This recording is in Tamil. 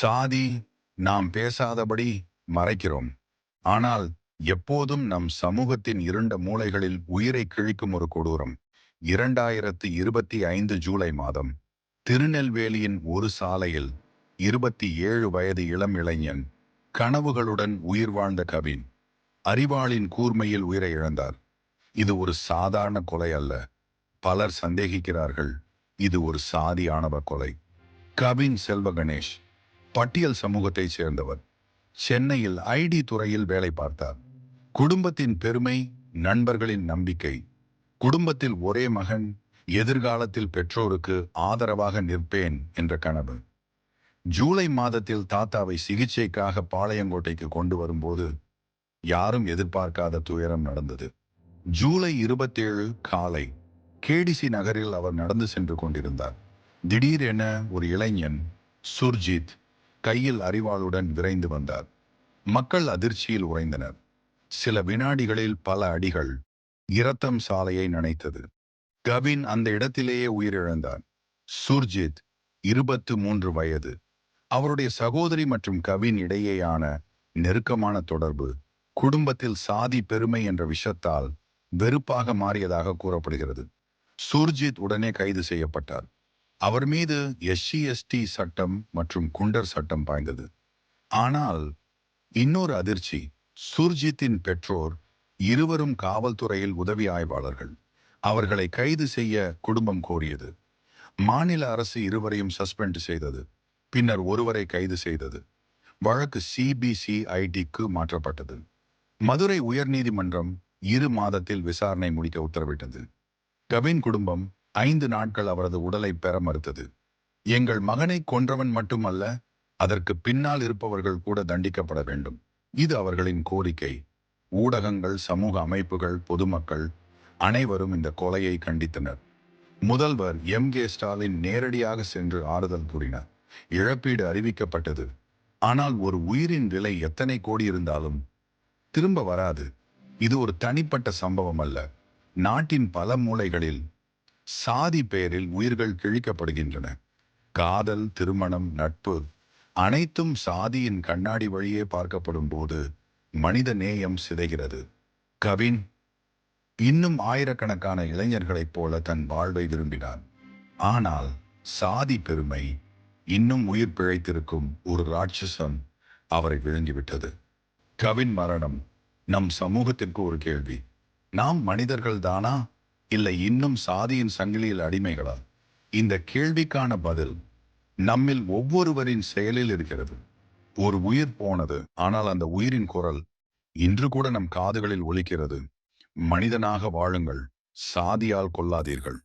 சாதி நாம் பேசாதபடி மறைக்கிறோம். ஆனால் எப்போதும் நம் சமூகத்தின் இருண்ட மூலைகளில் உயிரை கிழிக்கும் ஒரு கொடூரம். இரண்டாயிரத்து இருபத்தி ஐந்து ஜூலை மாதம் திருநெல்வேலியின் ஒரு சாலையில் இருபத்தி ஏழு வயது இளம் இளைஞன் கனவுகளுடன் உயிர் வாழ்ந்த கவின் அறிவாளின் கூர்மையில் உயிரை இழந்தார். இது ஒரு சாதாரண கொலை அல்ல. பலர் சந்தேகிக்கிறார்கள் இது ஒரு சாதி ஆணவ கொலை. கவின் செல்வ கணேஷ் பட்டியல் சமூகத்தைச் சேர்ந்தவர். சென்னையில் ஐடி துறையில் வேலை பார்த்தார். குடும்பத்தின் பெருமை நண்பர்களின் நம்பிக்கை. குடும்பத்தில் ஒரே மகன் எதிர்காலத்தில் பெற்றோருக்கு ஆதரவாக நிற்பேன் என்ற கனவு. ஜூலை மாதத்தில் தாத்தாவை சிகிச்சைக்காக பாளையங்கோட்டைக்கு கொண்டு வரும்போது யாரும் எதிர்பார்க்காத துயரம் நடந்தது. ஜூலை இருபத்தேழு காலை கேடிசி நகரில் அவர் நடந்து சென்று கொண்டிருந்தார். திடீரென ஒரு இளைஞன் சுர்ஜித் கையில் அறிவாளுடன் விரைந்து வந்தார். மக்கள் அதிர்ச்சியில் உறைந்தனர். சில வினாடிகளில் பல அடிகள் இரத்தம் சாலையை நனைத்தது. கவின் அந்த இடத்திலேயே உயிரிழந்தார். சுர்ஜித் இருபத்து மூன்று வயது. அவருடைய சகோதரி மற்றும் கவின் இடையேயான நெருக்கமான தொடர்பு குடும்பத்தில் சாதி பெருமை என்ற விஷத்தால் வெறுப்பாக மாறியதாக கூறப்படுகிறது. சுர்ஜித் உடனே கைது செய்யப்பட்டார். அவர் மீது எஸ்சி எஸ்டி சட்டம் மற்றும் குண்டர் சட்டம் பாய்ந்தது. ஆனால் இன்னொரு அதிர்ச்சி சுர்ஜித்தின் பெற்றோர் இருவரும் காவல்துறையில் உதவி ஆய்வாளர்கள். அவர்களை கைது செய்ய குடும்பம் கோரியது. மாநில அரசு இருவரையும் சஸ்பெண்ட் செய்தது. பின்னர் ஒருவரை கைது செய்தது. வழக்கு சிபிசிஐடிக்கு மாற்றப்பட்டது. மதுரை உயர்நீதிமன்றம் இரு மாதத்தில் விசாரணை முடிக்க உத்தரவிட்டது. கவின் குடும்பம் ஐந்து நாட்கள் அவரது உடலை பெற மறுத்தது. எங்கள் மகனை கொன்றவன் மட்டுமல்ல அதற்கு பின்னால் இருப்பவர்கள் கூட தண்டிக்கப்பட வேண்டும். இது அவர்களின் கோரிக்கை. ஊடகங்கள் சமூக அமைப்புகள் பொதுமக்கள் அனைவரும் இந்த கொலையை கண்டித்தனர். முதல்வர் எம். கே. ஸ்டாலின் நேரடியாக சென்று ஆறுதல் கூறினார். இழப்பீடு அறிவிக்கப்பட்டது. ஆனால் ஒரு உயிரின் விலை எத்தனை கோடி இருந்தாலும் திரும்ப வராது. இது ஒரு தனிப்பட்ட சம்பவம் அல்ல. நாட்டின் பல மூலைகளில் சாதி பெயரில் உயிர்கள் கிழிக்கப்படுகின்றன. காதல் திருமணம் நட்பு அனைத்தும் சாதியின் கண்ணாடி வழியே பார்க்கப்படும் போது மனித நேயம் சிதைகிறது. கவின் இன்னும் ஆயிரக்கணக்கான இளைஞர்களைப் போல தன் வாழ்வை விரும்பினார் ஆனால் சாதி பெருமை இன்னும் உயிர் பிழைத்திருக்கும் ஒரு ராட்சசன் அவரை விழுங்கிவிட்டது. கவின் மரணம் நம் சமூகத்திற்கு ஒரு கேள்வி. நாம் மனிதர்கள் தானா இல்லை இன்னும் சாதியின் சங்கிலியில் அடிமைகளா இந்த கேள்விக்கான பதில் நம்மில் ஒவ்வொருவரின் செயலில் இருக்கிறது. ஒரு உயிர் போனது ஆனால் அந்த உயிரின் குரல் இன்று கூட நம் காதுகளில் ஒலிக்கிறது. மனிதனாக வாழுங்கள் சாதியால் கொள்ளாதீர்கள்.